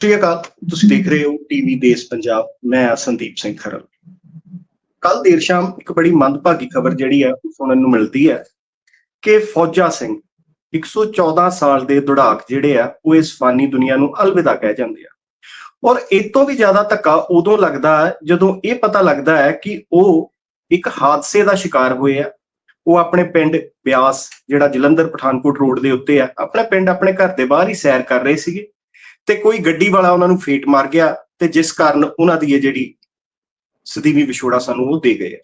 ਸ੍ਰੀ ਅਕਾਲ, ਤੁਸੀਂ ਦੇਖ ਰਹੇ ਹੋ ਟੀਵੀ ਦੇਸ਼ ਪੰਜਾਬ ਮੈਂ ਹਾਂ ਸੰਦੀਪ ਸਿੰਘ ਖਰਲ ਕੱਲ ਦੇਰ ਸ਼ਾਮ ਇੱਕ ਬੜੀ ਮੰਦਭਾਗੀ ਖਬਰ ਜਿਹੜੀ ਹੈ, ਉਹ ਸੁਣਨ ਨੂੰ ਮਿਲਦੀ ਹੈ ਕਿ ਫੌਜਾ ਸਿੰਘ 114 ਸਾਲ ਦੇ ਦੁੜਾਕ ਜਿਹੜੇ ਆ, ਉਹ ਇਸ ਫਾਨੀ ਦੁਨੀਆ ਨੂੰ ਅਲਵਿਦਾ ਕਹਿ ਜਾਂਦੇ ਆ। ਔਰ ਇਹ ਤੋਂ ਵੀ ਜ਼ਿਆਦਾ ਧੱਕਾ ਉਦੋਂ ਲੱਗਦਾ ਹੈ, ਜਦੋਂ ਇਹ ਪਤਾ ਲੱਗਦਾ ਹੈ ਕਿ ਉਹ ਇੱਕ ਹਾਦਸੇ ਦਾ ਸ਼ਿਕਾਰ ਹੋਏ ਆ। ਉਹ ਆਪਣੇ ਪਿੰਡ ਬਿਆਸ, ਜਿਹੜਾ ਜਲੰਧਰ ਪਠਾਨਕੋਟ ਰੋਡ ਦੇ ਉੱਤੇ ਆ, ਆਪਣੇ ਪਿੰਡ ਆਪਣੇ ਘਰ ਦੇ ਬਾਹਰ ਹੀ ਸੈਰ ਕਰ ਰਹੇ ਸੀਗੇ। ਤੇ ਕੋਈ ਗੱਡੀ ਵਾਲਾ ਉਹਨਾਂ ਨੂੰ ਫੇਟ ਮਾਰ ਗਿਆ ਤੇ ਜਿਸ ਕਾਰਨ ਉਹਨਾਂ ਦੀ ਇਹ ਜਿਹੜੀ ਸਦੀਵੀ ਵਿਛੋੜਾ ਸਾਨੂੰ ਉਹ ਦੇ ਗਏ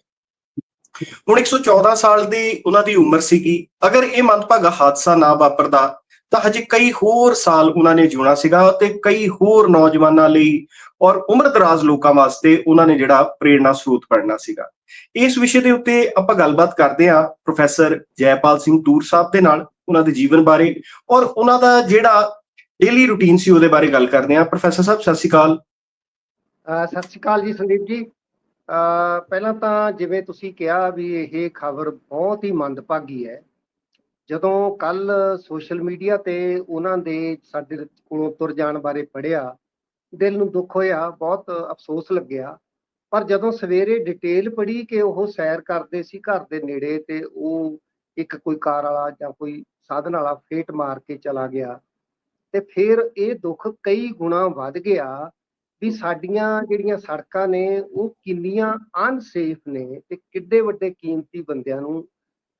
ਹੁਣ 114 ਸਾਲ ਦੀ ਉਹਨਾਂ ਦੀ ਉਮਰ ਸੀਗੀ। ਅਗਰ ਇਹ ਮੰਦਭਾਗਾ ਹਾਦਸਾ ਨਾ ਵਾਪਰਦਾ, ਤਾਂ ਹਜੇ ਕਈ ਹੋਰ ਸਾਲ ਉਹਨਾਂ ਨੇ ਜਿਉਣਾ ਸੀਗਾ ਤੇ ਕਈ ਹੋਰ ਨੌਜਵਾਨਾਂ ਲਈ ਔਰ ਉਮਰ ਦਰਾਜ਼ ਲੋਕਾਂ ਵਾਸਤੇ ਉਹਨਾਂ ਨੇ ਜਿਹੜਾ ਪ੍ਰੇਰਣਾ ਸਰੋਤ ਬਣਨਾ ਸੀਗਾ। ਇਸ ਵਿਸ਼ੇ ਦੇ ਉੱਤੇ ਆਪਾਂ ਗੱਲਬਾਤ ਕਰਦੇ ਹਾਂ ਪ੍ਰੋਫੈਸਰ ਜੈਪਾਲ ਸਿੰਘ ਤੂਰ ਸਾਹਿਬ ਦੇ ਨਾਲ, ਉਹਨਾਂ ਦੇ ਜੀਵਨ ਬਾਰੇ ਔਰ ਉਹਨਾਂ ਦਾ ਜਿਹੜਾ ਡੇਲੀ ਰੂਟੀਨ ਸੀ ਉਹਦੇ ਬਾਰੇ ਗੱਲ ਕਰਦੇ ਹਾਂ। ਪ੍ਰੋਫੈਸਰ ਸਾਹਿਬ, ਸਤਿ ਸ਼੍ਰੀ ਅਕਾਲ। ਸਤਿ ਸ਼੍ਰੀ ਅਕਾਲ ਜੀ ਸੰਦੀਪ ਜੀ। ਅਹ ਪਹਿਲਾਂ ਤਾਂ ਜਿਵੇਂ ਤੁਸੀਂ ਕਿਹਾ ਵੀ ਇਹ ਖਬਰ ਬਹੁਤ ਹੀ ਮੰਦਭਾਗੀ ਹੈ। ਜਦੋਂ ਕੱਲ ਸੋਸ਼ਲ ਮੀਡੀਆ ਤੇ ਉਹਨਾਂ ਦੇ ਸਾਡੇ ਕੋਲੋਂ ਤੁਰ ਜਾਣ ਬਾਰੇ ਪੜਿਆ ਦਿਲ ਨੂੰ ਦੁੱਖ ਹੋਇਆ, ਬਹੁਤ ਅਫਸੋਸ ਲੱਗਿਆ। ਪਰ ਜਦੋਂ ਸਵੇਰੇ ਡਿਟੇਲ ਪੜ੍ਹੀ ਕਿ ਉਹ ਸੈਰ ਕਰਦੇ ਸੀ ਘਰ ਦੇ ਨੇੜੇ ਤੇ ਉਹ ਇੱਕ ਕੋਈ ਕਾਰ ਵਾਲਾ ਜਾਂ ਕੋਈ ਸਾਧਨ ਵਾਲਾ ਫੇਟ ਮਾਰ ਕੇ ਚਲਾ ਗਿਆ ਤੇ ਫਿਰ ਇਹ ਦੁੱਖ ਕਈ ਗੁਣਾ ਵੱਧ ਗਿਆ ਵੀ ਸਾਡੀਆਂ ਜਿਹੜੀਆਂ ਸੜਕਾਂ ਨੇ, ਉਹ ਕਿੰਨੀਆਂ ਅਨਸੇਫ ਨੇ ਤੇ ਕਿੱਡੇ ਵੱਡੇ ਕੀਮਤੀ ਬੰਦਿਆਂ ਨੂੰ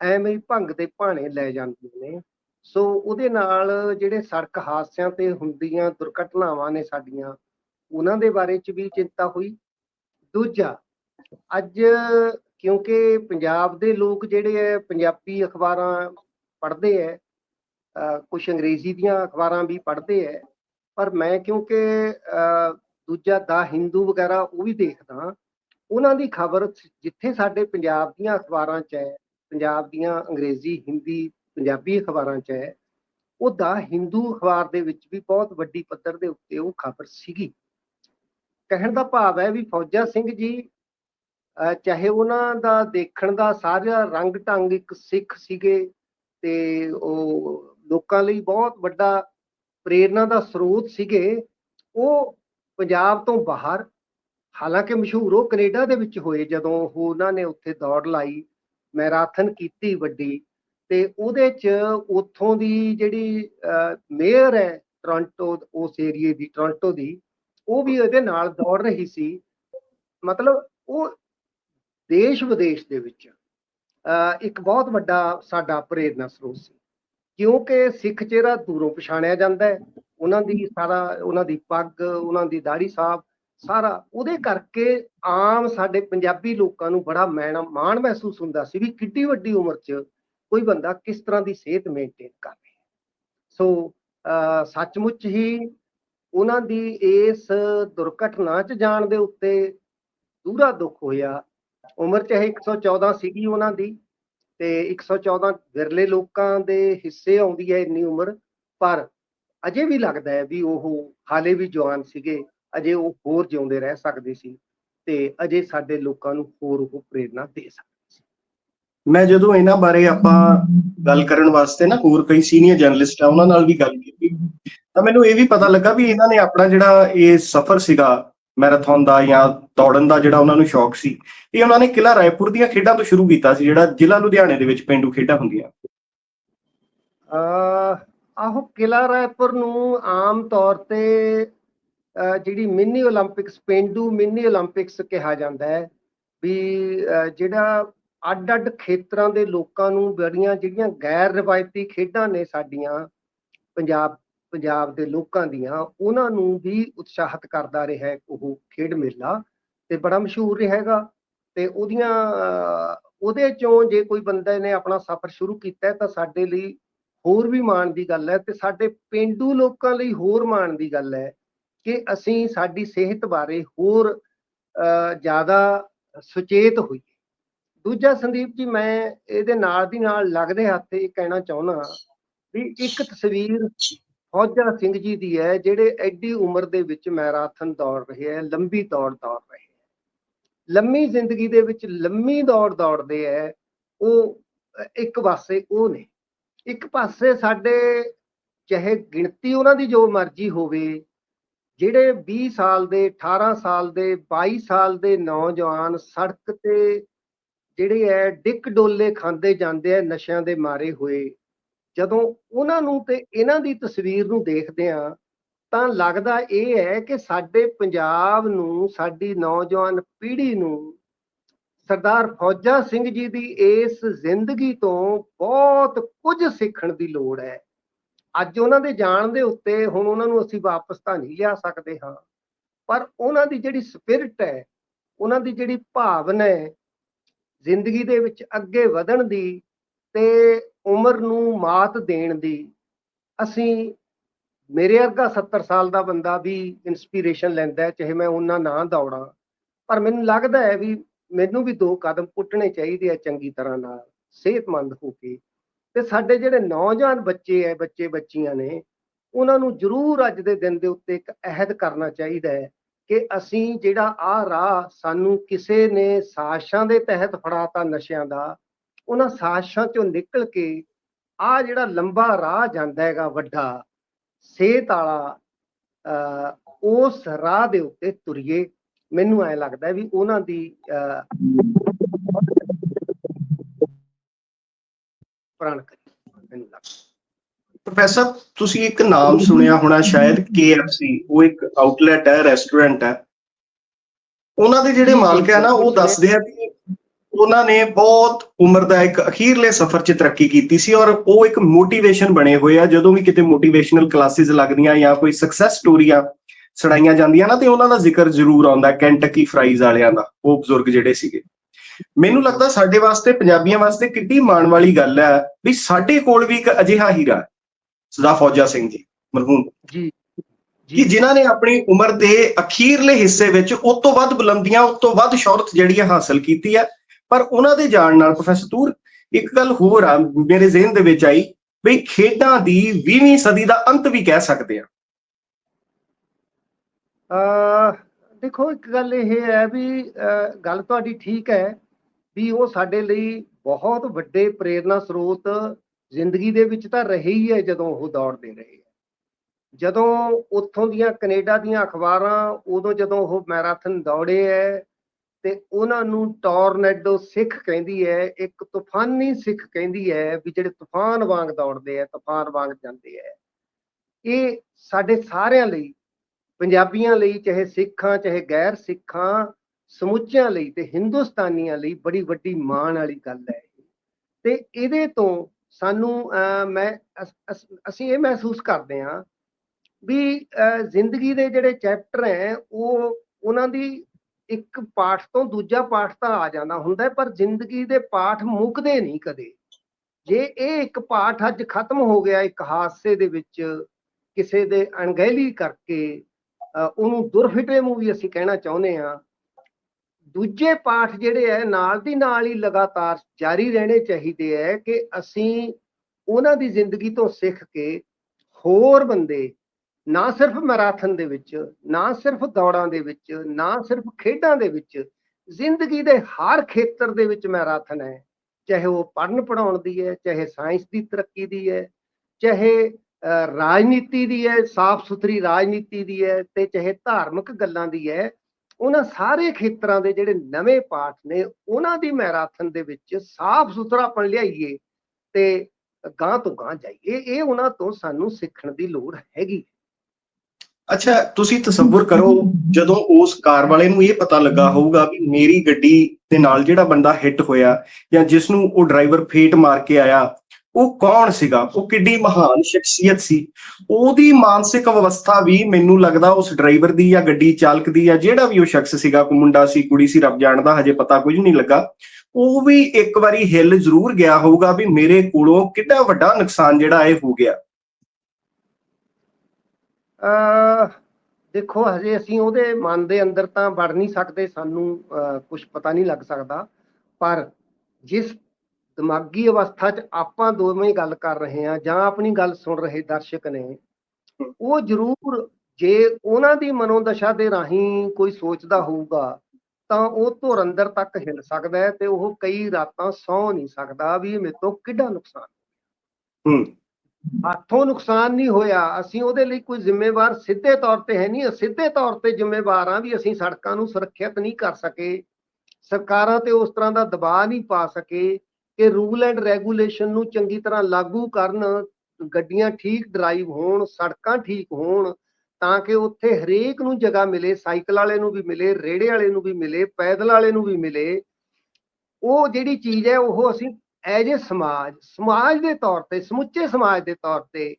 ਐਵੇਂ ਹੀ ਭੰਗ ਦੇ ਭਾਣੇ ਲੈ ਜਾਂਦੀਆਂ ਨੇ। ਸੋ ਉਹਦੇ ਨਾਲ ਜਿਹੜੇ ਸੜਕ ਹਾਦਸਿਆਂ ਤੇ ਹੁੰਦੀਆਂ ਦੁਰਘਟਨਾਵਾਂ ਨੇ ਸਾਡੀਆਂ, ਉਹਨਾਂ ਦੇ ਬਾਰੇ ਚ ਵੀ ਚਿੰਤਾ ਹੋਈ। ਦੂਜਾ, ਅੱਜ ਕਿਉਂਕਿ ਪੰਜਾਬ ਦੇ ਲੋਕ ਜਿਹੜੇ ਹੈ ਪੰਜਾਬੀ ਅਖਬਾਰਾਂ ਪੜ੍ਹਦੇ ਹੈ ਕੁਝ ਅੰਗਰੇਜ਼ੀ ਦੀਆਂ ਅਖਬਾਰਾਂ ਵੀ ਪੜ੍ਹਦੇ ਹੈ ਪਰ ਮੈਂ ਕਿਉਂਕਿ ਦੂਜਾ ਦਾ ਹਿੰਦੂ ਵਗੈਰਾ ਉਹ ਵੀ ਦੇਖਦਾ ਉਹਨਾਂ ਦੀ ਖਬਰ ਜਿੱਥੇ ਸਾਡੇ ਪੰਜਾਬ ਦੀਆਂ ਅਖਬਾਰਾਂ 'ਚ ਹੈ ਪੰਜਾਬ ਦੀਆਂ ਅੰਗਰੇਜ਼ੀ, ਹਿੰਦੀ, ਪੰਜਾਬੀ ਅਖਬਾਰਾਂ 'ਚ ਹੈ ਉਹ ਦਾ ਹਿੰਦੂ ਅਖਬਾਰ ਦੇ ਵਿੱਚ ਵੀ ਬਹੁਤ ਵੱਡੀ ਪੱਧਰ ਦੇ ਉੱਤੇ ਉਹ ਖਬਰ ਸੀਗੀ। ਕਹਿਣ ਦਾ ਭਾਵ ਹੈ ਵੀ ਫੌਜਾ ਸਿੰਘ ਜੀ ਚਾਹੇ ਉਹਨਾਂ ਦਾ ਦੇਖਣ ਦਾ ਸਾਰਾ ਰੰਗ ਢੰਗ ਇੱਕ ਸਿੱਖ ਸੀਗੇ, ਤੇ ਉਹ ਲੋਕਾਂ ਲਈ ਬਹੁਤ ਵੱਡਾ ਪ੍ਰੇਰਣਾ ਦਾ ਸਰੋਤ ਸੀਗੇ, ਉਹ ਪੰਜਾਬ ਤੋਂ ਬਾਹਰ, ਹਾਲਾਂਕਿ ਮਸ਼ਹੂਰ ਉਹ ਕੈਨੇਡਾ ਦੇ ਵਿੱਚ ਹੋਏ, ਜਦੋਂ ਉਹ ਉਹਨਾਂ ਨੇ ਉੱਥੇ ਦੌੜ ਲਾਈ, ਮੈਰਾਥਨ ਕੀਤੀ ਵੱਡੀ, ਤੇ ਉਹਦੇ ਚ ਉੱਥੋਂ ਦੀ ਜਿਹੜੀ ਮੇਅਰ ਹੈ ਟੋਰਾਂਟੋ, ਉਸ ਏਰੀਏ ਦੀ, ਟੋਰਾਂਟੋ ਦੀ, ਉਹ ਵੀ ਇਹਦੇ ਨਾਲ ਦੌੜ ਰਹੀ ਸੀ, ਮਤਲਬ ਉਹ ਦੇਸ਼ ਵਿਦੇਸ਼ ਦੇ ਵਿੱਚ ਇੱਕ ਬਹੁਤ ਵੱਡਾ ਸਾਡਾ ਪ੍ਰੇਰਨਾ ਸਰੋਤ ਸੀ। ਕਿਉਂਕਿ ਸਿੱਖ ਚਿਹਰਾ ਦੂਰੋਂ ਪਛਾਣਿਆ ਜਾਂਦਾ ਹੈ। ਉਹਨਾਂ ਦੀ ਸਾਰਾ, ਉਹਨਾਂ ਦੀ ਪੱਗ, ਉਹਨਾਂ ਦੀ ਦਾੜੀ ਸਾਹਿਬ ਸਾਰਾ ਉਹਦੇ ਕਰਕੇ ਆਮ ਸਾਡੇ ਪੰਜਾਬੀ ਲੋਕਾਂ ਨੂੰ ਬੜਾ ਮਾਣ ਮਹਿਸੂਸ ਹੁੰਦਾ ਸੀ ਵੀ ਕਿੱਡੀ ਵੱਡੀ ਉਮਰ 'ਚ ਕੋਈ ਬੰਦਾ ਕਿਸ ਤਰ੍ਹਾਂ ਦੀ ਸਿਹਤ ਮੇਨਟੇਨ ਕਰ ਰਿਹਾ ਸੋ ਸੱਚਮੁੱਚ ਹੀ ਉਹਨਾਂ ਦੀ ਇਸ ਦੁਰਘਟਨਾ 'ਚ ਜਾਣ ਦੇ ਉੱਤੇ ਦੂਰਾ ਦੁੱਖ ਹੋਇਆ। ਉਮਰ ਚਾਹੇ 114 ਸੀਗੀ ਉਹਨਾਂ ਦੀ। ਤੇ 114 ਵਿਰਲੇ ਲੋਕਾਂ ਦੇ ਹਿੱਸੇ ਆਉਂਦੀ ਹੈ ਇੰਨੀ ਉਮਰ, ਪਰ ਅਜੇ ਵੀ ਲੱਗਦਾ ਹੈ ਵੀ ਉਹ ਹਾਲੇ ਵੀ ਜਵਾਨ ਸੀਗੇ, ਅਜੇ ਉਹ ਹੋਰ ਜਿਉਂਦੇ ਰਹਿ ਸਕਦੇ ਸੀ ਤੇ ਅਜੇ ਸਾਡੇ ਲੋਕਾਂ ਨੂੰ ਹੋਰ ਉਹ ਪ੍ਰੇਰਣਾ ਦੇ ਸਕਦੇ ਸੀ। ਮੈਂ ਜਦੋਂ ਇਹਨਾਂ ਬਾਰੇ ਆਪਾਂ ਗੱਲ ਕਰਨ ਵਾਸਤੇ ਨਾ ਹੋਰ ਕਈ ਸੀਨੀਅਰ ਜਰਨਲਿਸਟ ਆ, ਉਹਨਾਂ ਨਾਲ ਵੀ ਗੱਲ ਕੀਤੀ, ਤਾਂ ਮੈਨੂੰ ਇਹ ਵੀ ਪਤਾ ਲੱਗਾ ਵੀ ਇਹਨਾਂ ਨੇ ਆਪਣਾ ਜਿਹੜਾ ਇਹ ਸਫ਼ਰ ਸੀਗਾ ਮੈਰਾਥਨ ਦਾ ਜਾਂ ਦੌੜਨ ਦਾ ਜਿਹੜਾ ਉਹਨਾਂ ਨੂੰ ਸ਼ੌਕ ਸੀ, ਇਹ ਉਹਨਾਂ ਨੇ ਕਿਲਾ ਰਾਏਪੁਰ ਦੀਆਂ ਖੇਡਾਂ ਤੋਂ ਸ਼ੁਰੂ ਕੀਤਾ ਸੀ, ਜਿਹੜਾ ਜ਼ਿਲ੍ਹਾ ਲੁਧਿਆਣੇ ਦੇ ਵਿੱਚ ਪਿੰਡੂ ਖੇਡਾਂ ਹੁੰਦੀਆਂ। ਆਹੋ ਕਿਲਾ ਰਾਏਪੁਰ ਨੂੰ ਆਮ ਤੌਰ ਤੇ ਜਿਹੜੀ ਮਿਨੀ 올림픽ਸ ਪਿੰਡੂ ਮਿਨੀ 올림픽ਸ ਕਿਹਾ ਜਾਂਦਾ ਹੈ, ਵੀ ਜਿਹੜਾ ਅੱਡ-ਅੱਡ ਖੇਤਰਾਂ ਦੇ ਲੋਕਾਂ ਨੂੰ ਬੜੀਆਂ ਜਿਹੜੀਆਂ ਗੈਰ ਰਵਾਇਤੀ ਖੇਡਾਂ ਨੇ ਸਾਡੀਆਂ, ਪੰਜਾਬ ਪੰਜਾਬ ਦੇ ਲੋਕਾਂ ਦੀਆਂ, ਉਹਨਾਂ ਨੂੰ ਵੀ ਉਤਸ਼ਾਹਿਤ ਕਰਦਾ ਰਿਹਾ ਉਹ ਖੇਡ ਮੇਲਾ ਤੇ ਬੜਾ ਮਸ਼ਹੂਰ ਰਿਹਾਗਾ ਤੇ ਉਹਦੀਆਂ ਉਹਦੇ ਚੋਂ ਜੇ ਕੋਈ ਬੰਦੇ ਨੇ ਆਪਣਾ ਸਫ਼ਰ ਸ਼ੁਰੂ ਕੀਤਾ ਤਾਂ ਸਾਡੇ ਲਈ ਹੋਰ ਵੀ ਮਾਣ ਦੀ ਗੱਲ ਹੈ ਤੇ ਸਾਡੇ ਪਿੰਡੂ ਲੋਕਾਂ ਲਈ ਹੋਰ ਮਾਣ ਦੀ ਗੱਲ ਹੈ ਕਿ ਅਸੀਂ ਸਾਡੀ ਸਿਹਤ ਬਾਰੇ ਹੋਰ ਜ਼ਿਆਦਾ ਸੁਚੇਤ ਹੋਈਏ। ਦੂਜਾ ਸੰਦੀਪ ਜੀ, ਮੈਂ ਇਹਦੇ ਨਾਲ ਦੀ ਨਾਲ ਲੱਗਦੇ ਹੱਥ ਇਹ ਕਹਿਣਾ ਚਾਹੁੰਦਾ ਵੀ ਇੱਕ ਤਸਵੀਰ ਫੌਜਾ ਸਿੰਘ ਜੀ ਦੀ ਹੈ, ਜਿਹੜੇ ਐਡੀ ਉਮਰ ਦੇ ਵਿੱਚ ਮੈਰਾਥਨ ਦੌੜ ਰਹੇ ਹੈ, ਲੰਬੀ ਦੌੜ ਦੌੜ ਰਹੇ ਹੈ। ਲੰਮੀ ਜ਼ਿੰਦਗੀ ਦੇ ਵਿੱਚ ਲੰਮੀ ਦੌੜ ਦੌੜਦੇ ਹੈ, ਉਹ ਇੱਕ ਪਾਸੇ ਉਹ ਨੇ। ਇੱਕ ਪਾਸੇ ਸਾਡੇ ਚਾਹੇ ਗਿਣਤੀ ਉਹਨਾਂ ਦੀ ਜੋ ਮਰਜ਼ੀ ਹੋਵੇ, ਜਿਹੜੇ 20 ਸਾਲ ਦੇ 18 ਸਾਲ ਦੇ 22 ਸਾਲ ਦੇ ਨੌਜਵਾਨ ਸੜਕ ਤੇ ਜਿਹੜੇ ਐ ਡਿੱਕ ਡੋਲੇ ਖਾਂਦੇ ਜਾਂਦੇ ਆ ਨਸ਼ਿਆਂ ਦੇ ਮਾਰੇ ਹੋਏ ਜਦੋਂ ਉਹਨਾਂ ਨੂੰ ਤੇ ਇਹਨਾਂ ਦੀ ਤਸਵੀਰ ਨੂੰ ਦੇਖਦੇ ਆ ਤਾਂ ਲੱਗਦਾ ਇਹ ਹੈ ਕਿ ਸਾਡੇ ਪੰਜਾਬ ਨੂੰ, ਸਾਡੀ ਨੌਜਵਾਨ ਪੀੜ੍ਹੀ ਨੂੰ ਸਰਦਾਰ ਫੌਜਾ ਸਿੰਘ ਜੀ ਦੀ ਇਸ ਜ਼ਿੰਦਗੀ ਤੋਂ ਬਹੁਤ ਕੁਝ ਸਿੱਖਣ ਦੀ ਲੋੜ ਹੈ। ਅੱਜ ਉਹਨਾਂ ਦੇ ਜਾਣ ਦੇ ਉੱਤੇ ਹੁਣ ਉਹਨਾਂ ਨੂੰ ਅਸੀਂ ਵਾਪਸ ਤਾਂ ਨਹੀਂ ਲਿਆ ਸਕਦੇ ਹਾਂ, ਪਰ ਉਹਨਾਂ ਦੀ ਜਿਹੜੀ ਸਪਿਰਿਟ ਹੈ, ਉਹਨਾਂ ਦੀ ਜਿਹੜੀ ਭਾਵਨਾ ਹੈ, ਜ਼ਿੰਦਗੀ ਦੇ ਵਿੱਚ ਅੱਗੇ ਵਧਣ ਦੀ ਤੇ ਉਮਰ ਨੂੰ ਮਾਤ ਦੇਣ ਦੀ, ਅਸੀਂ ਮੇਰੇ ਵਰਗਾ 70 ਸਾਲ ਦਾ ਬੰਦਾ ਵੀ ਇਨਸਪੀਰੇਸ਼ਨ ਲੈਂਦਾ ਚਾਹੇ ਮੈਂ ਉਹਨਾਂ ਨਾ ਦੌੜਾਂ, ਪਰ ਮੈਨੂੰ ਲੱਗਦਾ ਹੈ ਵੀ ਮੈਨੂੰ ਵੀ ਦੋ ਕਦਮ ਪੁੱਟਣੇ ਚਾਹੀਦੇ ਆ ਚੰਗੀ ਤਰ੍ਹਾਂ ਨਾਲ, ਸਿਹਤਮੰਦ ਹੋ ਕੇ। ਤੇ ਸਾਡੇ ਜਿਹੜੇ ਨੌਜਵਾਨ ਬੱਚੇ ਐ ਬੱਚੇ ਬੱਚੀਆਂ ਨੇ, ਉਹਨਾਂ ਨੂੰ ਜ਼ਰੂਰ ਅੱਜ ਦੇ ਦਿਨ ਦੇ ਉੱਤੇ ਇੱਕ ਅਹਿਦ ਕਰਨਾ ਚਾਹੀਦਾ ਹੈ ਕਿ ਅਸੀਂ ਜਿਹੜਾ ਆਹ ਰਾਹ ਸਾਨੂੰ ਕਿਸੇ ਨੇ ਸਾਸ਼ਾਂ ਦੇ ਤਹਿਤ ਫੜਾਤਾ ਨਸ਼ਿਆਂ ਦਾ ਉਹਨਾਂ ਸਾਜ਼ਿਸ਼ਾਂ ਚੋਂ ਨਿਕਲ ਕੇ ਆ ਜਿਹੜਾ ਲੰਬਾ ਰਾਹ ਜਾਂਦਾ ਹੈਗਾ ਵੱਡਾ ਸਿਹਤ ਵਾਲਾ ਉਸ ਰਾਹ ਦੇ ਉੱਤੇ ਤੁਰੀਏ। ਮੈਨੂੰ ਐ ਲੱਗਦਾ ਵੀ ਉਹਨਾਂ ਦੀ ਅਹ, ਕਰੀ। ਪ੍ਰੋਫੈਸਰ ਤੁਸੀਂ ਇੱਕ ਨਾਮ ਸੁਣਿਆ ਹੋਣਾ ਸ਼ਾਇਦ KFC ਉਹ ਇੱਕ ਆਊਟਲੈਟ ਹੈ ਰੈਸਟੋਰੈਂਟ ਹੈ। ਉਹਨਾਂ ਦੇ ਜਿਹੜੇ ਮਾਲਕ ਹੈ ਨਾ ਉਹ ਦੱਸਦੇ ਆ ਕਿ ਉਹਨਾਂ ਨੇ ਬਹੁਤ ਉਮਰ ਦਾ ਇੱਕ ਅਖੀਰਲੇ ਸਫ਼ਰ 'ਚ ਤਰੱਕੀ ਕੀਤੀ ਸੀ ਔਰ ਉਹ ਇੱਕ ਮੋਟੀਵੇਸ਼ਨ ਬਣੇ ਹੋਏ ਆ। ਜਦੋਂ ਵੀ ਕਿਤੇ ਮੋਟੀਵੇਸ਼ਨਲ ਕਲਾਸਿਸ ਲੱਗਦੀਆਂ ਜਾਂ ਕੋਈ ਸਕਸੈਸ ਸਟੋਰੀਆਂ ਸੁਣਾਈਆਂ ਜਾਂਦੀਆਂ ਨਾ ਤੇ ਉਹਨਾਂ ਦਾ ਜ਼ਿਕਰ ਜ਼ਰੂਰ ਆਉਂਦਾ ਕੈਂਟਕੀ ਫਰਾਈਜ਼ ਵਾਲਿਆਂ ਦਾ ਉਹ ਬਜ਼ੁਰਗ ਜਿਹੜੇ ਸੀਗੇ। ਮੈਨੂੰ ਲੱਗਦਾ ਸਾਡੇ ਵਾਸਤੇ ਪੰਜਾਬੀਆਂ ਵਾਸਤੇ ਕਿੰਨੀ ਮਾਣ ਵਾਲੀ ਗੱਲ ਹੈ ਵੀ ਸਾਡੇ ਕੋਲ ਵੀ ਇੱਕ ਅਜਿਹਾ ਹੀਰਾ ਸਦਾ ਫੌਜਾ ਸਿੰਘ ਜੀ ਮਰਹੂਮ। ਜੀ ਕਿ ਜਿਨ੍ਹਾਂ ਨੇ ਆਪਣੀ ਉਮਰ ਦੇ ਅਖੀਰਲੇ ਹਿੱਸੇ ਵਿੱਚ ਉਸ ਤੋਂ ਵੱਧ ਬੁਲੰਦੀਆਂ ਉਸ ਤੋਂ ਵੱਧ ਸ਼ੌਹਰਤ ਜਿਹੜੀ ਹੈ ਹਾਸਲ ਕੀਤੀ ਹੈ ਪਰ ਉਹਨਾਂ ਦੇ ਜਾਣ ਨਾਲ ਪ੍ਰੋਫੈਸਰ ਤੂਰ, ਇੱਕ ਗੱਲ ਹੋਰ ਆ, ਮੇਰੇ ਜ਼ਿਹਨ ਦੇ ਵਿੱਚ ਆਈ ਵੀ ਖੇਡਾਂ ਦੀ 20ਵੀਂ ਸਦੀ ਦਾ ਅੰਤ ਵੀ ਕਹਿ ਸਕਦੇ ਆ ਅਹ, ਦੇਖੋ, ਇੱਕ ਗੱਲ ਇਹ ਹੈ ਵੀ, ਅਹ, ਗੱਲ ਤੁਹਾਡੀ ਠੀਕ ਹੈ ਵੀ ਉਹ ਸਾਡੇ ਲਈ ਬਹੁਤ ਵੱਡੇ ਪ੍ਰੇਰਨਾ ਸਰੋਤ ਜ਼ਿੰਦਗੀ ਦੇ ਵਿੱਚ ਤਾਂ ਰਹੇ ਹੀ ਹੈ ਜਦੋਂ ਉਹ ਦੌੜਦੇ ਰਹੇ ਹੈ। ਜਦੋਂ ਉੱਥੋਂ ਦੀਆਂ ਕੈਨੇਡਾ ਦੀਆਂ ਅਖਬਾਰਾਂ, ਉਦੋਂ ਜਦੋਂ ਉਹ ਮੈਰਾਥਨ ਦੌੜੇ ਹੈ ਤੇ ਉਹਨਾਂ ਨੂੰ ਟੋਰਨੈਡੋ ਸਿੱਖ ਕਹਿੰਦੀ ਹੈ ਇੱਕ ਤੂਫਾਨੀ ਸਿੱਖ ਕਹਿੰਦੀ ਹੈ ਵੀ ਜਿਹੜੇ ਤੂਫਾਨ ਵਾਂਗ ਦੌੜਦੇ ਆ ਤੂਫਾਨ ਵਾਂਗ ਜਾਂਦੇ ਆ ਇਹ ਸਾਡੇ ਸਾਰਿਆਂ ਲਈ ਪੰਜਾਬੀਆਂ ਲਈ ਚਾਹੇ ਸਿੱਖਾਂ ਚਾਹੇ ਗੈਰ ਸਿੱਖਾਂ ਸਮੁੱਚਿਆਂ ਲਈ ਤੇ ਹਿੰਦੁਸਤਾਨੀਆਂ ਲਈ ਬੜੀ ਵੱਡੀ ਮਾਣ ਵਾਲੀ ਗੱਲ ਹੈ ਤੇ ਇਹਦੇ ਤੋਂ ਸਾਨੂੰ ਅਹ, ਮੈਂ ਅਸੀਂ ਇਹ ਮਹਿਸੂਸ ਕਰਦੇ ਹਾਂ ਵੀ ਅਹ, ਜ਼ਿੰਦਗੀ ਦੇ ਜਿਹੜੇ ਚੈਪਟਰ ਹੈ ਉਹ ਉਹਨਾਂ ਦੀ ਇੱਕ ਪਾਠ ਤੋਂ ਦੂਜਾ ਪਾਠ ਤਾਂ ਆ ਜਾਂਦਾ ਹੁੰਦਾ ਪਰ ਜ਼ਿੰਦਗੀ ਦੇ ਪਾਠ ਮੁੱਕਦੇ ਨਹੀਂ ਕਦੇ। ਜੇ ਇਹ ਇੱਕ ਪਾਠ ਅੱਜ ਖਤਮ ਹੋ ਗਿਆ, ਇੱਕ ਹਾਦਸੇ ਦੇ ਵਿੱਚ ਕਿਸੇ ਦੇ ਅਣਗਹਿਲੀ ਕਰਕੇ ਅਹ ਉਹਨੂੰ ਦੁਰਫਿਟੇ ਨੂੰ ਵੀ ਅਸੀਂ ਕਹਿਣਾ ਚਾਹੁੰਦੇ ਆ ਦੂਜੇ ਪਾਠ ਜਿਹੜੇ ਹੈ, ਨਾਲ ਦੀ ਨਾਲ ਹੀ ਲਗਾਤਾਰ ਜਾਰੀ ਰਹਿਣੇ ਚਾਹੀਦੇ ਹੈ ਕਿ ਅਸੀਂ ਉਹਨਾਂ ਦੀ ਜ਼ਿੰਦਗੀ ਤੋਂ ਸਿੱਖ ਕੇ ਹੋਰ ਬੰਦੇ ਨਾ ਸਿਰਫ ਮੈਰਾਥਨ ਦੇ ਵਿੱਚ, ਨਾ ਸਿਰਫ ਦੌੜਾਂ ਦੇ ਵਿੱਚ, ਨਾ ਸਿਰਫ ਖੇਡਾਂ ਦੇ ਵਿੱਚ, ਜ਼ਿੰਦਗੀ ਦੇ ਹਰ ਖੇਤਰ ਦੇ ਵਿੱਚ ਮੈਰਾਥਨ ਹੈ। ਚਾਹੇ ਉਹ ਪੜ੍ਹਨ ਪੜਾਉਣ ਦੀ ਹੈ, ਚਾਹੇ ਸਾਇੰਸ ਦੀ ਤਰੱਕੀ ਦੀ ਹੈ, ਚਾਹੇ ਰਾਜਨੀਤੀ ਦੀ ਹੈ, ਸਾਫ਼ ਸੁਥਰੀ ਰਾਜਨੀਤੀ ਦੀ ਹੈ ਤੇ ਚਾਹੇ ਧਾਰਮਿਕ ਗੱਲਾਂ ਦੀ ਹੈ, ਉਹਨਾਂ ਸਾਰੇ ਖੇਤਰਾਂ ਦੇ ਜਿਹੜੇ ਨਵੇਂ ਪਾਠ ਨੇ, ਉਹਨਾਂ ਦੀ ਮੈਰਾਥਨ ਦੇ ਵਿੱਚ ਸਾਫ਼ ਸੁਥਰਾਪਣ ਲਿਆਈਏ ਤੇ ਗਾਂ ਤੋਂ ਗਾਂ ਜਾਈਏ। ਇਹ ਉਹਨਾਂ ਤੋਂ ਸਾਨੂੰ ਸਿੱਖਣ ਦੀ ਲੋੜ ਹੈਗੀ ਅੱਛਾ, ਤੁਸੀਂ ਤਸੱਵੁਰ ਕਰੋ, ਜਦੋਂ ਉਸ ਕਾਰ ਵਾਲੇ ਨੂੰ ਇਹ ਪਤਾ ਲੱਗਾ ਹੋਊਗਾ ਵੀ ਮੇਰੀ ਗੱਡੀ ਦੇ ਨਾਲ ਜਿਹੜਾ ਬੰਦਾ ਹਿੱਟ ਹੋਇਆ ਜਾਂ ਜਿਸ ਨੂੰ ਉਹ ਡਰਾਈਵਰ ਫੇਟ ਮਾਰ ਕੇ ਆਇਆ, ਉਹ ਕੌਣ ਸੀਗਾ? ਉਹ ਕਿੱਡੀ ਮਹਾਨ ਸ਼ਖਸੀਅਤ ਸੀ। ਉਹਦੀ ਮਾਨਸਿਕ ਅਵਸਥਾ ਵੀ ਮੈਨੂੰ ਲੱਗਦਾ ਉਸ ਡਰਾਈਵਰ ਦੀ ਜਾਂ ਗੱਡੀ ਚਾਲਕ ਦੀ ਜਾਂ ਜਿਹੜਾ ਵੀ ਉਹ ਸ਼ਖਸ ਸੀਗਾ, ਕੋਈ ਮੁੰਡਾ ਸੀ, ਕੁੜੀ ਸੀ, ਰੱਬ ਜਾਣਦਾ, ਹਜੇ ਪਤਾ ਕੁਝ ਨਹੀਂ ਲੱਗਾ। ਉਹ ਵੀ ਇੱਕ ਵਾਰੀ ਹਿੱਲ ਜ਼ਰੂਰ ਗਿਆ ਹੋਊਗਾ ਵੀ ਮੇਰੇ ਕੋਲੋਂ ਕਿੱਡਾ ਵੱਡਾ ਨੁਕਸਾਨ ਜਿਹੜਾ ਇਹ ਹੋ ਗਿਆ। ਦੇਖੋ, ਹਜੇ ਅਸੀਂ ਉਹਦੇ ਮਨ ਦੇ ਅੰਦਰ ਤਾਂ ਵੜ ਨਹੀਂ ਸਕਦੇ, ਸਾਨੂੰ ਕੁਝ ਪਤਾ ਨਹੀਂ ਲੱਗ ਸਕਦਾ। ਪਰ ਜਿਸ ਦਿਮਾਗੀ ਅਵਸਥਾ 'ਚ ਆਪਾਂ ਦੋਵੇਂ ਗੱਲ ਕਰ ਰਹੇ ਹਾਂ, ਜਾਂ ਆਪਣੀ ਗੱਲ ਸੁਣ ਰਹੇ ਦਰਸ਼ਕ ਨੇ, ਉਹ ਜ਼ਰੂਰ ਜੇ ਉਹਨਾਂ ਦੀ ਮਨੋਦਸ਼ਾ ਦੇ ਰਾਹੀਂ ਕੋਈ ਸੋਚਦਾ ਹੋਊਗਾ, ਤਾਂ ਉਹ ਧੁਰ ਅੰਦਰ ਤੱਕ ਹਿੱਲ ਸਕਦਾ ਹੈ ਤੇ ਉਹ ਕਈ ਰਾਤਾਂ ਸੌ ਨਹੀਂ ਸਕਦਾ, ਵੀ ਇਹ ਮੇਰੇ ਤੋਂ ਕਿੱਡਾ ਨੁਕਸਾਨ ਹੂੰ। ਹੱਥੋਂ ਨੁਕਸਾਨ ਨਹੀਂ ਹੋਇਆ। ਅਸੀਂ ਉਹਦੇ ਲਈ ਕੋਈ ਜ਼ਿੰਮੇਵਾਰ ਸਿੱਧੇ ਤੌਰ ਤੇ ਹੈ ਨਹੀਂ। ਸਿੱਧੇ ਤੌਰ ਤੇ ਜ਼ਿੰਮੇਵਾਰ ਹਾਂ ਵੀ ਅਸੀਂ ਸੜਕਾਂ ਨੂੰ ਸੁਰੱਖਿਅਤ ਨਹੀਂ ਕਰ ਸਕੇ। ਸਰਕਾਰਾਂ ਤੇ ਉਸ ਤਰ੍ਹਾਂ ਦਾ ਦਬਾਅ ਨਹੀਂ ਪਾ ਸਕੇ ਕਿ ਰੂਲ ਐਂਡ ਰੈਗੂਲੇਸ਼ਨ ਨੂੰ ਚੰਗੀ ਤਰ੍ਹਾਂ ਲਾਗੂ ਕਰਨ, ਗੱਡੀਆਂ ਠੀਕ ਡਰਾਈਵ ਹੋਣ, ਸੜਕਾਂ ਠੀਕ ਹੋਣ, ਤਾਂ ਕਿ ਉੱਥੇ ਹਰੇਕ ਨੂੰ ਜਗ੍ਹਾ ਮਿਲੇ, ਸਾਈਕਲ ਵਾਲੇ ਨੂੰ ਵੀ ਮਿਲੇ ਰੇੜੇ ਵਾਲੇ ਨੂੰ ਵੀ ਮਿਲੇ, ਪੈਦਲ ਵਾਲੇ ਨੂੰ ਵੀ ਮਿਲੇ। ਉਹ ਜਿਹੜੀ ਚੀਜ਼ ਹੈ, ਉਹ ਅਸੀਂ ਐਜ ਏ ਸਮਾਜ ਸਮਾਜ ਦੇ ਤੌਰ ਤੇ, ਸਮੁੱਚੇ ਸਮਾਜ ਦੇ ਤੌਰ ਤੇ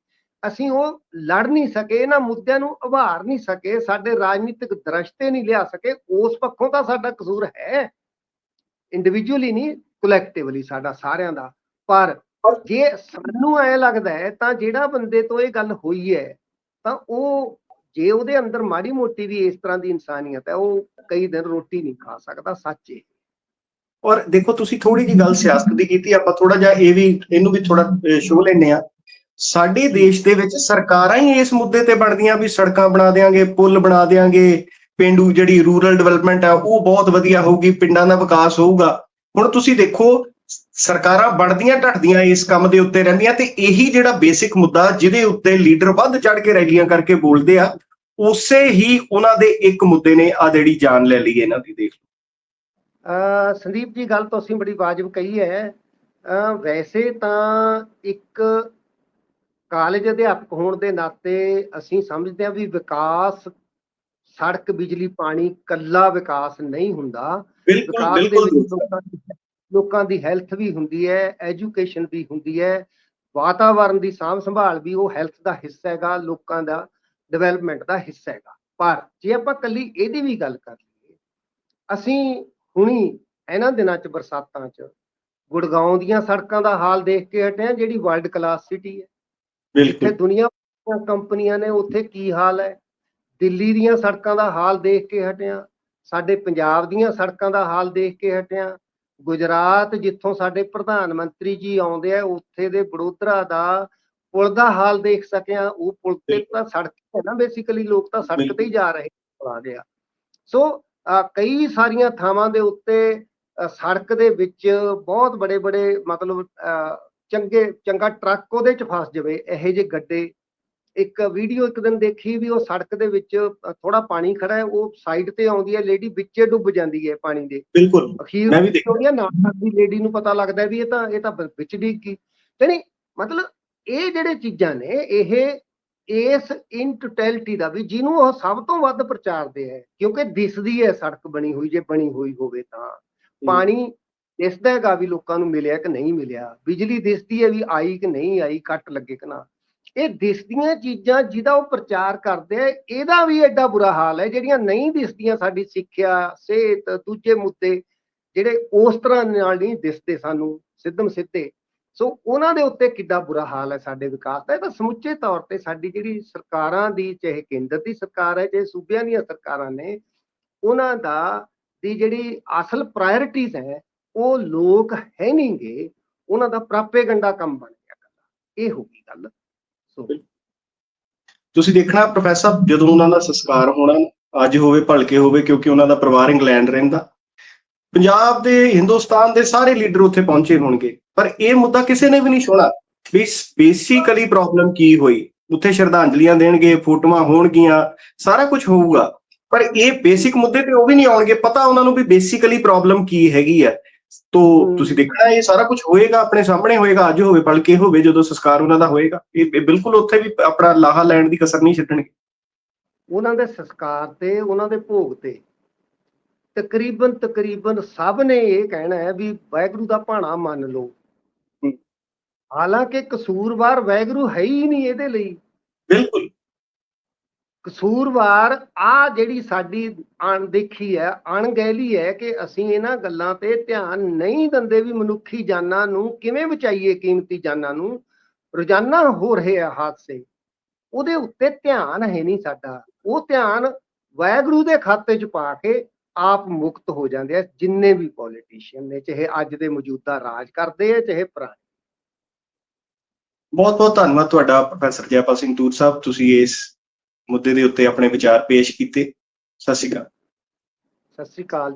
ਅਸੀਂ ਉਹ ਲੜ ਨਹੀਂ ਸਕੇ, ਇਹਨਾਂ ਮੁੱਦਿਆਂ ਨੂੰ ਉਭਾਰ ਨਹੀਂ ਸਕੇ, ਸਾਡੇ ਰਾਜਨੀਤਿਕ ਦ੍ਰਿਸ਼ਤੇ ਨਹੀਂ ਲਿਆ ਸਕੇ, ਉਸ ਪੱਖੋਂ ਤਾਂ ਸਾਡਾ ਕਸੂਰ ਹੈ। ਇੰਡੀਵਿਜੂਅਲੀ ਨਹੀਂ ਕਲੈਕਟਿਵਲੀ ਸਾਡਾ ਸਾਰਿਆਂ ਦਾ। ਪਰ ਜੇ ਸਾਨੂੰ ਐ ਲੱਗਦਾ ਹੈ, ਤਾਂ ਜਿਹੜਾ ਬੰਦੇ ਤੋਂ ਇਹ ਗੱਲ ਹੋਈ ਹੈ, ਤਾਂ ਉਹ ਜੇ ਉਹਦੇ ਅੰਦਰ ਮਾੜੀ ਮੋਟੀ ਵੀ ਇਸ ਤਰ੍ਹਾਂ ਦੀ ਇਨਸਾਨੀਅਤ ਹੈ, ਉਹ ਕਈ ਦਿਨ ਰੋਟੀ ਨਹੀਂ ਖਾ ਸਕਦਾ, ਸੱਚ ਹੈ ਔਰ ਦੇਖੋ, ਤੁਸੀਂ ਥੋੜੀ ਜੀ ਗੱਲ ਸਿਆਸਤ ਦੀ ਕੀਤੀ, ਆਪਾਂ ਥੋੜਾ ਜਿਹਾ ਇਹ ਵੀ, ਇਹਨੂੰ ਵੀ ਥੋੜਾ ਸ਼ੋਅ ਲੈਨੇ ਆ ਸਾਡੇ ਦੇਸ਼ ਦੇ ਵਿੱਚ ਸਰਕਾਰਾਂ ਹੀ ਇਸ ਮੁੱਦੇ ਤੇ ਬਣਦੀਆਂ ਵੀ ਸੜਕਾਂ ਬਣਾ ਦੇਾਂਗੇ ਪੁਲ ਬਣਾ ਦੇਾਂਗੇ ਪਿੰਡੂ ਜਿਹੜੀ ਰੂਰਲ ਡਿਵੈਲਪਮੈਂਟ ਆ, ਉਹ ਬਹੁਤ ਵਧੀਆ ਹੋਊਗੀ, ਪਿੰਡਾਂ ਦਾ ਵਿਕਾਸ ਹੋਊਗਾ। ਹੁਣ ਤੁਸੀਂ ਦੇਖੋ, ਸਰਕਾਰਾਂ ਬਣਦੀਆਂ ਢੱਟਦੀਆਂ ਇਸ ਕੰਮ ਦੇ ਉੱਤੇ ਰਹਿੰਦੀਆਂ ਤੇ ਇਹੀ ਜਿਹੜਾ ਬੇਸਿਕ ਮੁੱਦਾ ਜਿਹਦੇ ਉੱਤੇ ਲੀਡਰ ਵੱਧ ਚੜ ਕੇ ਰੈਲੀਆਂ ਕਰਕੇ ਬੋਲਦੇ ਆ, ਉਸੇ ਹੀ ਉਹਨਾਂ ਦੇ ਇੱਕ ਮੁੱਦੇ ਨੇ ਆ ਜਿਹੜੀ ਜਾਨ ਲੈ ਲਈ ਇਹਨਾਂ ਦੀ ਦੇਖ ਸੰਦੀਪ ਜੀ ਗੱਲ ਤੁਸੀਂ ਬੜੀ ਵਾਜਬ ਕਹੀ ਹੈ। ਵੈਸੇ ਤਾਂ ਇੱਕ ਕਾਲਜ ਅਧਿਆਪਕ ਹੋਣ ਦੇ ਨਾਤੇ ਅਸੀਂ ਸਮਝਦੇ ਹਾਂ ਵੀ ਵਿਕਾਸ ਸੜਕ ਬਿਜਲੀ ਪਾਣੀ ਕੱਲਾ ਵਿਕਾਸ ਨਹੀਂ ਹੁੰਦਾ। ਵਿਕਾਸ ਬਿਲਕੁਲ ਦੀ ਲੋਕਾਂ ਦੀ ਹੈਲਥ ਵੀ ਹੁੰਦੀ ਹੈ ਐਜੂਕੇਸ਼ਨ ਵੀ ਹੁੰਦੀ ਹੈ ਵਾਤਾਵਰਣ ਦੀ ਸਾਂਭ ਸੰਭਾਲ ਵੀ ਉਹ ਹੈਲਥ ਦਾ ਹਿੱਸਾ ਹੈਗਾ ਲੋਕਾਂ ਦਾ ਡਿਵੈਲਪਮੈਂਟ ਦਾ ਹਿੱਸਾ ਹੈਗਾ। ਪਰ ਜੇ ਆਪਾਂ ਕੱਲੀ ਇਹਦੀ ਵੀ ਗੱਲ ਕਰ ਲਈਏ ਅਸੀਂ ਹੁਣੀ ਇਹਨਾਂ ਦਿਨਾਂ 'ਚ ਬਰਸਾਤਾਂ 'ਚ ਗੁੜਗਾਉਂ ਦੀਆਂ ਸੜਕਾਂ ਦਾ ਹਾਲ ਦੇਖ ਕੇ ਹਟੇ ਹਾਂ ਜਿਹੜੀ ਵਰਲਡ ਕਲਾਸ ਸਿਟੀ ਹੈ। ਬਿਲਕੁਲ। ਦੁਨੀਆ ਦੀਆਂ ਕੰਪਨੀਆਂ ਨੇ ਉੱਥੇ ਕੀ ਹਾਲ ਹੈ? ਦਿੱਲੀ ਦੀਆਂ ਸੜਕਾਂ ਦਾ ਹਾਲ ਦੇਖ ਕੇ ਹਟਿਆ ਸਾਡੇ ਪੰਜਾਬ ਦੀਆਂ ਸੜਕਾਂ ਦਾ ਹਾਲ ਦੇਖ ਕੇ ਹਟਿਆ ਗੁਜਰਾਤ ਜਿੱਥੋਂ ਸਾਡੇ ਪ੍ਰਧਾਨ ਮੰਤਰੀ ਜੀ ਆਉਂਦੇ ਆ ਉੱਥੇ ਦੇ ਵਡੋਦਰਾ ਦਾ ਪੁਲ ਦਾ ਹਾਲ ਦੇਖ ਸਕਿਆ ਉਹ ਪੁਲ ਤੇ ਤਾਂ ਸੜਕ ਹੈ ਨਾ ਬੇਸਿਕਲੀ ਲੋਕ ਤਾਂ ਸੜਕ ਤੇ ਹੀ ਜਾ ਰਹੇ ਆ। ਸੋ ਅਹ ਕਈ ਸਾਰੀਆਂ ਥਾਵਾਂ ਦੇ ਉੱਤੇ ਸੜਕ ਦੇ ਵਿੱਚ ਬਹੁਤ ਬੜੇ ਬੜੇ ਮਤਲਬ ਚੰਗੇ ਚੰਗਾ ਟਰੱਕ ਉਹਦੇ ਚ ਫਸ ਜਾਵੇ ਇਹੋ ਜਿਹੇ ਗੱਡੇ। ਇੱਕ ਵੀਡੀਓ ਇੱਕ ਦਿਨ ਦੇਖੀ ਵੀ ਉਹ ਸੜਕ ਦੇ ਵਿੱਚ ਥੋੜਾ ਪਾਣੀ ਖੜਾ ਹੈ ਉਹ ਸਾਈਡ ਤੇ ਆਉਂਦੀ ਹੈ ਲੇਡੀ ਵਿੱਚੇ ਡੁੱਬ ਜਾਂਦੀ ਹੈ ਪਾਣੀ ਦੇ। ਬਿਲਕੁਲ। ਅਖੀਰ ਮੈਂ ਵੀ ਦੇਖਿਆ। ਨਾਲ ਦੀ ਲੇਡੀ ਨੂੰ ਪਤਾ ਲੱਗਦਾ ਵੀ ਇਹ ਤਾਂ ਇਹ ਤਾਂ ਵਿੱਚ ਡਿੱਗ ਗਈ। ਤੇ ਨਹੀਂ ਮਤਲਬ ਇਹ ਜਿਹੜੇ ਚੀਜ਼ਾਂ ਨੇ ਇਹ ਇਸ ਇਨ ਟੋਟੈਲਿਟੀ ਦਾ ਵੀ ਜਿਹਨੂੰ ਉਹ ਸਭ ਤੋਂ ਵੱਧ ਪ੍ਰਚਾਰਦੇ ਹੈ ਕਿਉਂਕਿ ਦਿਸਦੀ ਹੈ ਸੜਕ ਬਣੀ ਹੋਈ ਜੇ ਬਣੀ ਹੋਈ ਹੋਵੇ ਤਾਂ। ਪਾਣੀ ਦਿਸਦਾ ਹੈਗਾ ਵੀ ਲੋਕਾਂ ਨੂੰ ਮਿਲਿਆ ਕਿ ਨਹੀਂ ਮਿਲਿਆ ਬਿਜਲੀ ਦਿਸਦੀ ਹੈ ਵੀ ਆਈ ਕਿ ਨਹੀਂ ਆਈ ਕੱਟ ਲੱਗੇ ਕਿ ਨਾ। ਇਹ ਦਿਸਦੀਆਂ ਚੀਜ਼ਾਂ ਜਿਹਦਾ ਉਹ ਪ੍ਰਚਾਰ ਕਰਦੇ ਆ ਇਹਦਾ ਵੀ ਐਡਾ ਬੁਰਾ ਹਾਲ ਹੈ ਜਿਹੜੀਆਂ ਨਹੀਂ ਦਿਸਦੀਆਂ ਸਾਡੀ ਸਿੱਖਿਆ ਸਿਹਤ ਦੂਜੇ ਮੁੱਦੇ ਜਿਹੜੇ ਉਸ ਤਰ੍ਹਾਂ ਨਾਲ ਨਹੀਂ ਦਿਸਦੇ ਸਾਨੂੰ ਸਿੱਧਮ ਸਿੱਧੇ। ਸੋ ਉਹਨਾਂ ਦੇ ਉੱਤੇ ਕਿੱਡਾ ਬੁਰਾ ਹਾਲ ਹੈ ਸਾਡੇ ਵਿਕਾਸ ਦਾ। ਇਹ ਤਾਂ ਸਮੁੱਚੇ ਤੌਰ ਤੇ ਸਾਡੀ ਜਿਹੜੀ ਸਰਕਾਰਾਂ ਦੀ, ਚਾਹੇ ਕੇਂਦਰ ਦੀ ਸਰਕਾਰ ਹੈ, ਚਾਹੇ ਸੂਬਿਆਂ ਦੀਆਂ ਸਰਕਾਰਾਂ ਨੇ, ਉਹਨਾਂ ਦਾ ਦੀ ਜਿਹੜੀ ਅਸਲ ਪ੍ਰਾਇੋਰਟੀਜ਼ ਹੈ, ਉਹ ਲੋਕ ਹੈ ਨਹੀਂਗੇ ਉਹਨਾਂ ਦਾ ਪ੍ਰਾਪੇਗੰਡਾ ਕੰਮ ਬਣ ਗਿਆ ਇਹ ਹੋ ਗਈ ਗੱਲ। ਸੋ ਤੁਸੀਂ ਦੇਖਣਾ ਪ੍ਰੋਫੈਸਰ, ਜਦੋਂ ਉਹਨਾਂ ਦਾ ਸੰਸਕਾਰ ਹੋਣਾ, ਅੱਜ ਹੋਵੇ, ਭਲਕੇ ਹੋਵੇ, ਕਿਉਂਕਿ ਉਹਨਾਂ ਦਾ ਪਰਿਵਾਰ ਇੰਗਲੈਂਡ ਰਹਿੰਦਾ। ਪੰਜਾਬ ਦੇ ਹਿੰਦੁਸਤਾਨ ਦੇ ਸਾਰੇ ਲੀਡਰ ਉੱਥੇ ਪਹੁੰਚੇ ਹੋਣਗੇ। ਪਰ ਇਹ ਮੁੱਦਾ ਕਿਸੇ ਨੇ ਵੀ ਨਹੀਂ ਛੋੜਾ ਵੀ ਬੇਸਿਕਲੀ ਪ੍ਰੋਬਲਮ ਕੀ ਹੋਈ? ਉੱਥੇ ਸ਼ਰਧਾਂਜਲੀਆਂ ਦੇਣਗੇ ਫੋਟੋਆਂ ਹੋਣਗੀਆਂ ਸਾਰਾ ਕੁਝ ਹੋਊਗਾ। ਪਰ ਇਹ ਬੇਸਿਕ ਮੁੱਦੇ ਤੇ ਉਹ ਵੀ ਨਹੀਂ ਆਉਣਗੇ। ਪਤਾ ਉਹਨਾਂ ਨੂੰ ਵੀ ਬੇਸਿਕਲੀ ਪ੍ਰੋਬਲਮ ਕੀ ਹੈਗੀ ਹੈ ਤੋ। ਤੁਸੀਂ ਦੇਖਣਾ ਇਹ ਸਾਰਾ ਕੁਝ ਹੋਏਗਾ ਆਪਣੇ ਸਾਹਮਣੇ ਹੋਏਗਾ ਅੱਜ ਹੋਵੇ ਭਲਕੇ ਹੋਵੇ ਜਦੋਂ ਸੰਸਕਾਰ ਉਹਨਾਂ ਦਾ ਹੋਏਗਾ। ਇਹ ਬਿਲਕੁਲ ਉੱਥੇ ਵੀ ਆਪਣਾ ਲਾਹਾ ਲੈਣ ਦੀ ਕਸਰ ਨਹੀਂ ਛੱਡਣਗੇ। ਉਹਨਾਂ ਦੇ ਸੰਸਕਾਰ ਤੇ ਉਹਨਾਂ ਦੇ ਭੋਗ ਤੇ। ਤਕਰੀਬਨ ਤਕਰੀਬਨ ਸਭ ਨੇ ਇਹ ਕਹਿਣਾ ਹੈ ਵੀ ਵਾਹਿਗੁਰੂ ਦਾ ਭਾਣਾ ਮੰਨ ਲਓ। ਹਾਲਾਂਕਿ ਕਸੂਰਵਾਰ ਵਾਹਿਗੁਰੂ ਹੈ ਹੀ ਨਹੀਂ ਇਹਦੇ ਲਈ। ਬਿਲਕੁਲ। ਕਸੂਰਵਾਰ ਆ ਜਿਹੜੀ ਸਾਡੀ ਅਣਦੇਖੀ ਹੈ ਅਣਗਹਿਲੀ ਹੈ ਕਿ ਅਸੀਂ ਇਹਨਾਂ ਗੱਲਾਂ ਤੇ ਧਿਆਨ ਨਹੀਂ ਦਿੰਦੇ ਵੀ ਮਨੁੱਖੀ ਜਾਨਾਂ ਨੂੰ ਕਿਵੇਂ ਬਚਾਈਏ ਕੀਮਤੀ ਜਾਨਾਂ ਨੂੰ। ਰੋਜ਼ਾਨਾ ਹੋ ਰਹੇ ਆ ਹਾਦਸੇ। ਉਹਦੇ ਉੱਤੇ ਧਿਆਨ ਹੈ ਨਹੀਂ ਸਾਡਾ। ਉਹ ਧਿਆਨ ਵਾਹਿਗੁਰੂ ਦੇ ਖਾਤੇ 'ਚ ਪਾ ਕੇ ਆਪ ਮੁਕਤ ਹੋ ਜਾਂਦੇ ਆ ਜਿੰਨੇ ਵੀ ਪੋਲੀਟੀਸ਼ੀਅਨ ਨੇ ਚਾਹੇ ਅੱਜ ਦੇ ਮੌਜੂਦਾ ਰਾਜ ਕਰਦੇ ਆ ਚਾਹੇ ਪੁਰਾਣੇ। ਬਹੁਤ ਬਹੁਤ ਧੰਨਵਾਦ ਤੁਹਾਡਾ ਪ੍ਰੋਫੈਸਰ ਜੈਪਾਲ ਸਿੰਘ ਤੂਰ ਸਾਹਿਬ ਤੁਸੀਂ ਇਸ ਮੁੱਦੇ ਦੇ ਉੱਤੇ ਆਪਣੇ ਵਿਚਾਰ ਪੇਸ਼ ਕੀਤੇ। ਸਤਿ ਸ਼੍ਰੀ ਅਕਾਲ। ਸਤਿ ਸ੍ਰੀ ਅਕਾਲ।